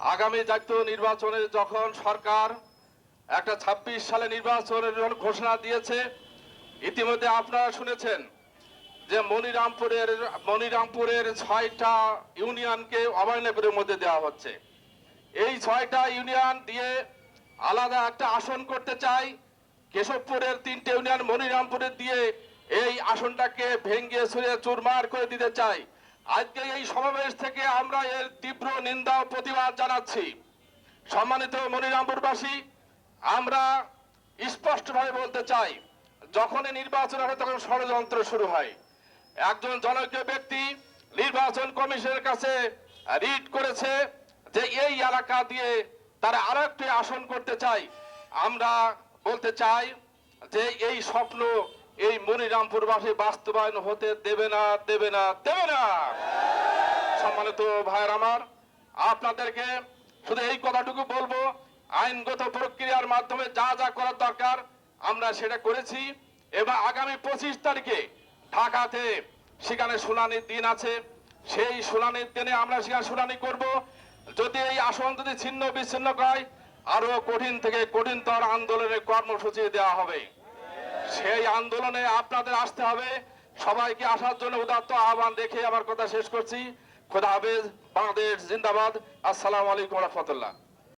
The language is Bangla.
আগামী জাতীয় নির্বাচনে যখন সরকার একটা ছাব্বিশ সালে নির্বাচনের ঘোষণা দিয়েছে, ইতিমধ্যে আপনারা শুনেছেন যে মনিরামপুরের মনিরামপুরের ছয়টা ইউনিয়নকে অভয়নগরের মধ্যে দেওয়া হচ্ছে। এই ছয়টা ইউনিয়ন দিয়ে আলাদা একটা আসন করতে চাই। কেশবপুরের তিনটে ইউনিয়ন মনিরামপুরের দিয়ে এই আসনটাকে ভেঙ্গে ছুঁড়ে চুরমার করে দিতে চাই। আজকে এই সমাবেশ থেকে আমরা এর তীব্র নিন্দা ও প্রতিবাদ জানাচ্ছি। সম্মানিত মনিরামপুরবাসী, আমরা স্পষ্টভাবে বলতে চাই, যখনই নির্বাচন হয় তখন ষড়যন্ত্র শুরু হয়। একজন জনৈক ব্যক্তি নির্বাচন কমিশনের কাছে রিট করেছে যে এই এলাকা দিয়ে তারা আরও একটি আসন করতে চাই। আমরা বলতে চাই যে এই স্বপ্ন এই মনিরামপুরবাসী বাস্তবায়ন হতে দেবে না দেবে না দেবে না। সম্মানিত ভাইয়ের আমার, আপনাদেরকে শুধু এই কথাটুকু বলব, আইনগত প্রক্রিয়ার মাধ্যমে যা যা করার দরকার আমরা সেটা করেছি। এবং আগামী পঁচিশ তারিখে ঢাকাতে সেখানে শুনানির দিন আছে। সেই শুনানির দিনে আমরা সেখানে শুনানি করব। যদি এই আসন যদি ছিন্ন বিচ্ছিন্ন হয় আরও কঠিন থেকে কঠিনতর আন্দোলনের কর্মসূচি দেওয়া হবে। সেই আন্দোলনে আপনাদের আসতে হবে। সবাইকে আসার জন্য উদাত্ত আহ্বান রেখে আমার কথা শেষ করছি। খোদা হাফেজ, বাংলাদেশ জিন্দাবাদ। আসসালামু আলাইকুম রহমতুল্লাহ।